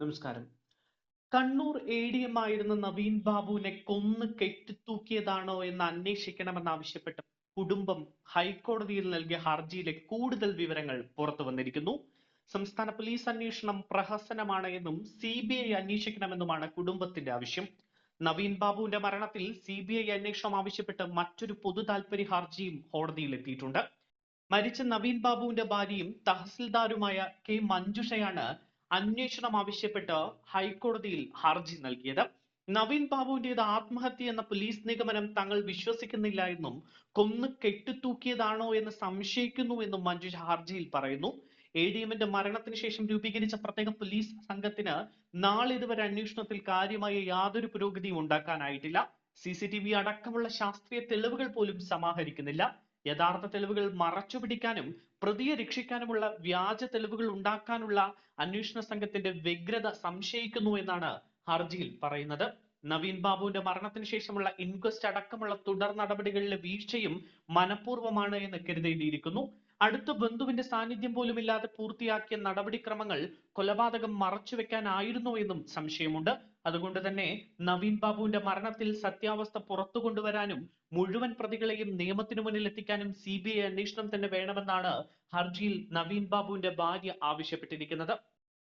നമസ്കാരം. Kannur A D M ആയിരുന്ന നവീൻ ബാബുവിനെ കൊന്ന് കെട്ടിത്തൂക്കിയതാണോ എന്ന് അന്വേഷിക്കണമെന്നാവശ്യപ്പെട്ട് കുടുംബം ഹൈക്കോടതിയിൽ നൽകിയ ഹർജിയിലെ കൂടുതൽ വിവരങ്ങൾ പുറത്തു വന്നിരിക്കുന്നു. സംസ്ഥാന പോലീസ് അന്വേഷണം പ്രഹസനമാണ് എന്നും സി ബി ഐ അന്വേഷിക്കണമെന്നുമാണ് കുടുംബത്തിന്റെ ആവശ്യം. നവീൻ ബാബുവിന്റെ മരണത്തിൽ സി ബി ഐ അന്വേഷണം ആവശ്യപ്പെട്ട് മറ്റൊരു പൊതു താൽപര്യ ഹർജിയും കോടതിയിൽ എത്തിയിട്ടുണ്ട്. മരിച്ച നവീൻ ബാബുവിന്റെ ഭാര്യയും തഹസിൽദാരുമായ കെ മഞ്ജുഷയാണ് അന്വേഷണം ആവശ്യപ്പെട്ട് ഹൈക്കോടതിയിൽ ഹർജി നൽകിയത്. നവീൻ ബാബുവിന്റേത് ആത്മഹത്യ എന്ന പോലീസ് നിഗമനം തങ്ങൾ വിശ്വസിക്കുന്നില്ല എന്നും കൊന്ന് കെട്ടിത്തൂക്കിയതാണോ എന്ന് സംശയിക്കുന്നു എന്നും മഞ്ജു ഹർജിയിൽ പറയുന്നു. എ ഡി എമ്മിന്റെ മരണത്തിന് ശേഷം രൂപീകരിച്ച പ്രത്യേക പോലീസ് സംഘത്തിന് നാളിതുവരെ അന്വേഷണത്തിൽ കാര്യമായ യാതൊരു പുരോഗതിയും ഉണ്ടാക്കാനായിട്ടില്ല. സി സി ടി വി അടക്കമുള്ള ശാസ്ത്രീയ തെളിവുകൾ പോലും സമാഹരിക്കുന്നില്ല. യഥാർത്ഥ തെളിവുകൾ മറച്ചുപിടിക്കാനും പ്രതിയെ രക്ഷിക്കാനുമുള്ള വ്യാജ തെളിവുകൾ ഉണ്ടാക്കാനുള്ള അന്വേഷണ സംഘത്തിന്റെ വ്യഗ്രത സംശയിക്കുന്നു എന്നാണ് ഹർജിയിൽ പറയുന്നത്. നവീൻ ബാബുവിന്റെ മരണത്തിന് ശേഷമുള്ള ഇൻക്വസ്റ്റ് അടക്കമുള്ള തുടർ നടപടികളിലെ വീഴ്ചയും മനഃപൂർവമാണ് എന്ന് കരുതേണ്ടിയിരിക്കുന്നു അടുത്ത ബന്ധുവിന്റെ സാന്നിധ്യം പോലും ഇല്ലാതെ പൂർത്തിയാക്കിയ നടപടിക്രമങ്ങൾ കൊലപാതകം മറച്ചുവെക്കാനായിരുന്നോ എന്നും സംശയമുണ്ട്. അതുകൊണ്ട് തന്നെ നവീൻ ബാബുവിന്റെ മരണത്തിൽ സത്യാവസ്ഥ പുറത്തു കൊണ്ടുവരാനും മുഴുവൻ പ്രതികളെയും നിയമത്തിനു മുന്നിൽ എത്തിക്കാനും സി ബി ഐ അന്വേഷണം തന്നെ വേണമെന്നാണ് ഹർജിയിൽ നവീൻ ബാബുവിന്റെ ഭാര്യ ആവശ്യപ്പെട്ടിരിക്കുന്നത്.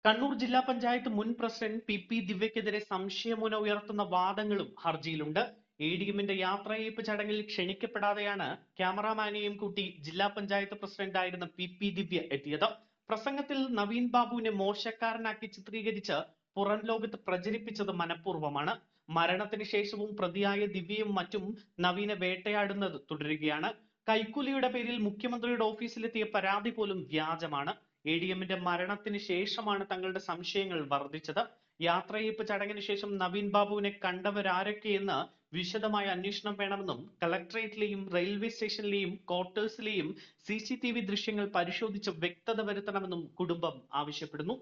കണ്ണൂർ ജില്ലാ പഞ്ചായത്ത് മുൻ പ്രസിഡന്റ് പി പി ദിവ്യക്കെതിരെ സംശയമുന ഉയർത്തുന്ന വാദങ്ങളും ഹർജിയിലുണ്ട്. എ ഡി എമ്മിന്റെ യാത്രയയപ്പ് ചടങ്ങിൽ ക്ഷണിക്കപ്പെടാതെയാണ് ക്യാമറാമാനെയും കൂട്ടി ജില്ലാ പഞ്ചായത്ത് പ്രസിഡന്റായിരുന്ന പി പി ദിവ്യ എത്തിയത്. പ്രസംഗത്തിൽ നവീൻ ബാബുവിനെ മോശക്കാരനാക്കി ചിത്രീകരിച്ച് പുറം ലോകത്ത് പ്രചരിപ്പിച്ചത് മനഃപൂർവമാണ്. മരണത്തിന് ശേഷവും പ്രതിയായ ദിവ്യയും മറ്റും നവീനെ വേട്ടയാടുന്നത് തുടരുകയാണ്. കൈക്കൂലിയുടെ പേരിൽ മുഖ്യമന്ത്രിയുടെ ഓഫീസിലെത്തിയ പരാതി പോലും വ്യാജമാണ്. എ ഡി എമ്മിന്റെ മരണത്തിന് ശേഷമാണ് തങ്ങളുടെ സംശയങ്ങൾ വർദ്ധിച്ചത്. യാത്രയയപ്പ് ചടങ്ങിന് ശേഷം നവീൻ ബാബുവിനെ കണ്ടവരാരൊക്കെയെന്ന് വിശദമായ അന്വേഷണം വേണമെന്നും കളക്ടറേറ്റിലെയും റെയിൽവേ സ്റ്റേഷനിലെയും ക്വാർട്ടേഴ്സിലെയും സി സി ടി വി ദൃശ്യങ്ങൾ പരിശോധിച്ച് വ്യക്തത വരുത്തണമെന്നും കുടുംബം ആവശ്യപ്പെടുന്നു.